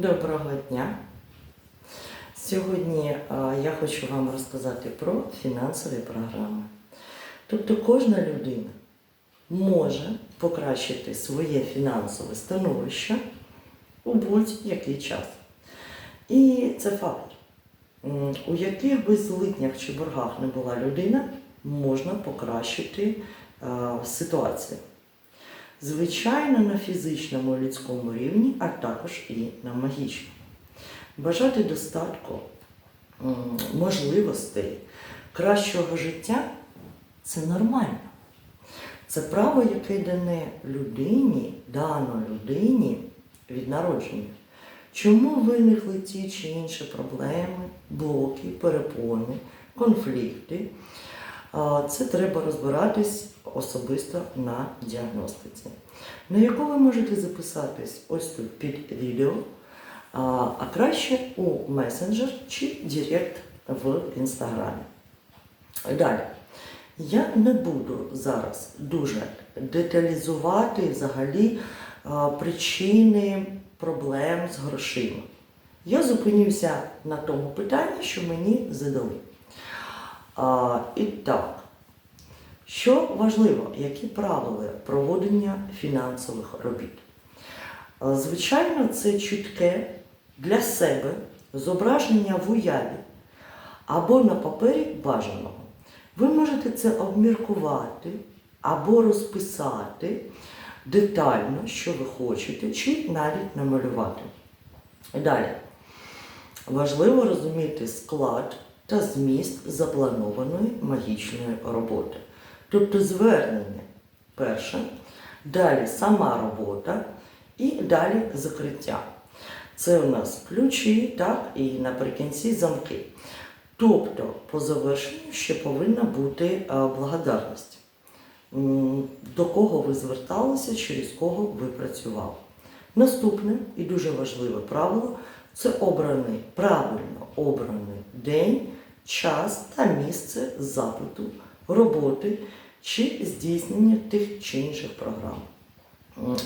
Доброго дня! Сьогодні я хочу вам розказати про фінансові програми. Тобто кожна людина може покращити своє фінансове становище у будь-який час. І це факт. У яких би злитнях чи боргах не була людина, можна покращити ситуацію. Звичайно, на фізичному людському рівні, а також і на магічному. Бажати достатку, можливостей, кращого життя це нормально. Це право, яке дане людині, дано людині від народження. Чому виникли ті чи інші проблеми, блоки, перепони, конфлікти? Це треба розбиратись особисто на діагностиці, на яку ви можете записатись ось тут під відео, а краще у месенджер чи Директ в інстаграмі. Далі. Я не буду зараз дуже деталізувати взагалі причини проблем з грошима. Я зупинюся на тому питанні, що мені задали. А, і так, що важливо, які правила проводення фінансових робіт? Звичайно, це чітке для себе зображення в уяві або на папері бажаного. Ви можете це обміркувати або розписати детально, що ви хочете, чи навіть намалювати. Далі. Важливо розуміти склад та зміст запланованої магічної роботи. Тобто звернення перше, далі сама робота і далі закриття. Це у нас ключі, так, і наприкінці замки. Тобто, по завершенню ще повинна бути е, благодарність. До кого ви зверталися, через кого ви працювали. Наступне і дуже важливе правило це обраний, правильно обраний день, час та місце запиту, роботи чи здійснення тих чи інших програм.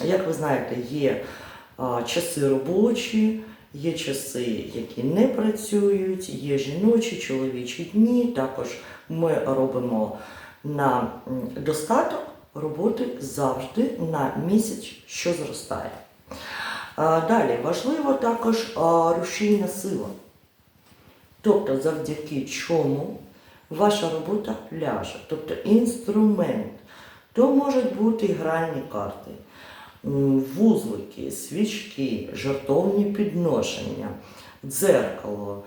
Як ви знаєте, є часи робочі, є часи, які не працюють, є жіночі, чоловічі дні. Також ми робимо на достаток роботи завжди на місяць, що зростає. Далі важливо також рушійна сила. Тобто, завдяки чому ваша робота ляже, тобто інструмент. То можуть бути гральні карти, вузлики, свічки, жартовні підношення, дзеркало,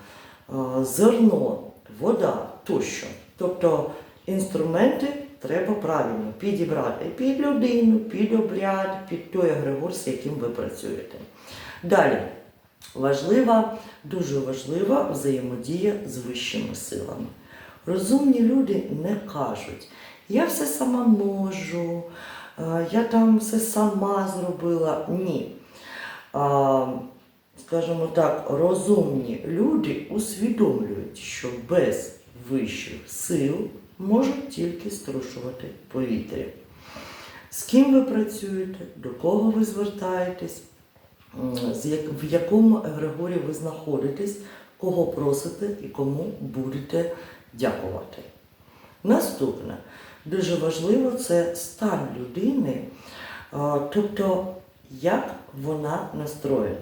е, зерно, вода тощо. Тобто інструменти треба правильно підібрати під людину, під обряд, під той егрегор, з яким ви працюєте. Далі. Важлива, дуже важлива взаємодія з вищими силами. Розумні люди не кажуть, я все сама можу, я там все сама зробила. Ні. Скажімо так, розумні люди усвідомлюють, що без вищих сил можуть тільки струшувати повітря. З ким ви працюєте, до кого ви звертаєтесь, в якому егрегорі ви знаходитесь, кого просите і кому будете дякувати. Наступне, дуже важливо, це стан людини, тобто як вона настроєна.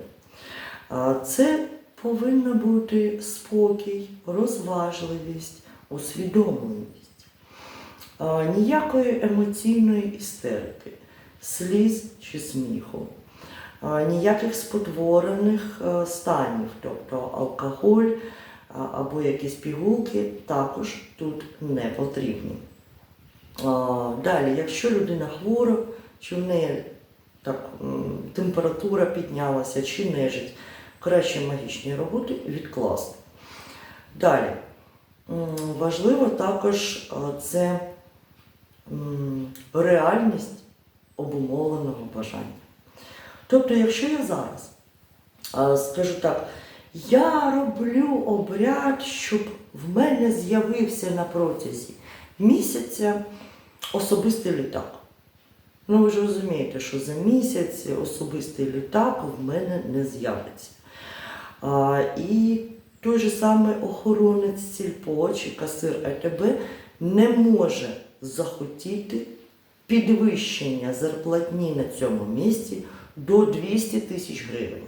Це повинна бути спокій, розважливість, усвідомленість. Ніякої емоційної істерики, сліз чи сміху, ніяких спотворених е, станів, тобто алкоголь або якісь пігулки також тут не потрібні. Далі, якщо людина хвора, чи в неї так, температура піднялася, чи нежить, краще магічні роботи відкласти. Далі. Важливо також це реальність обумовленого бажання. Тобто, якщо я зараз скажу так, я роблю обряд, щоб в мене з'явився на протязі місяця особистий літак. Ну, ви ж розумієте, що за місяць особистий літак в мене не з'явиться. І той же самий охоронець сільпо чи касир АТБ не може захотіти підвищення зарплатні на цьому місці до 200 тисяч гривень.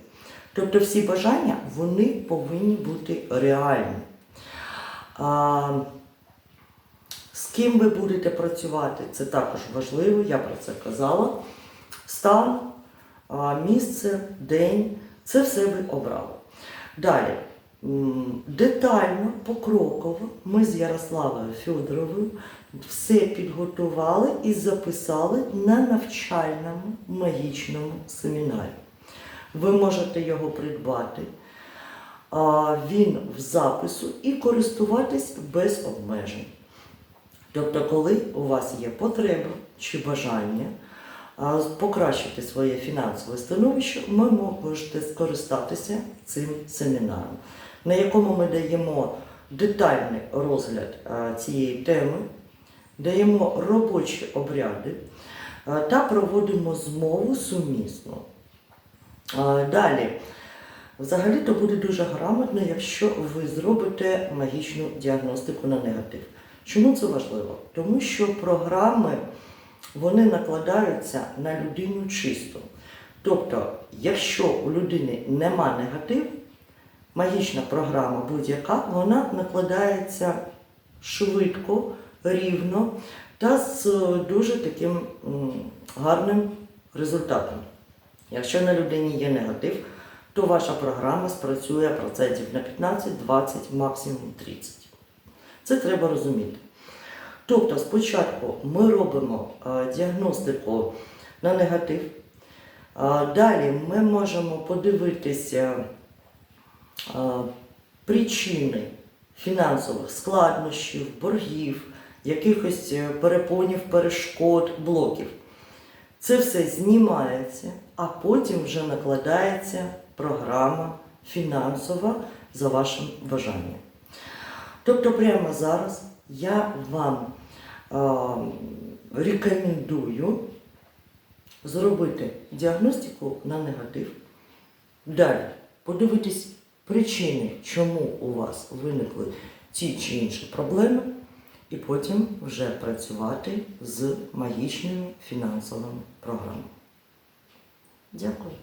Тобто всі бажання вони повинні бути реальні. А, з ким ви будете працювати, це також важливо, я про це казала. Стан, місце, день це все ви обрали. Далі, детально, покроково ми з Ярославою Федоровою все підготували і записали на навчальному магічному семінарі. Ви можете його придбати. Він в запису і користуватись без обмежень. Тобто, коли у вас є потреба чи бажання покращити своє фінансове становище, ви можете скористатися цим семінаром, на якому ми даємо детальний розгляд цієї теми, даємо робочі обряди та проводимо змову сумісно. Далі. Взагалі-то буде дуже грамотно, якщо ви зробите магічну діагностику на негатив. Чому це важливо? Тому що програми вони накладаються на людину чисто. Тобто, якщо у людини нема негатив, магічна програма будь-яка, вона накладається швидко, рівно та з дуже таким гарним результатом. Якщо на людині є негатив, то ваша програма спрацює процентів на 15, 20, максимум 30. Це треба розуміти. Тобто, спочатку ми робимо е, діагностику на негатив. Е, Далі ми можемо подивитися е, причини фінансових складнощів, боргів, якихось е, перепонів, перешкод, блоків. Це все знімається, а потім вже накладається програма фінансова за вашим бажанням. Тобто прямо зараз я вам е, рекомендую зробити діагностику на негатив. Далі подивитись причини, чому у вас виникли ті чи інші проблеми, і потім вже працювати з магічними фінансовими програмами. Дякую.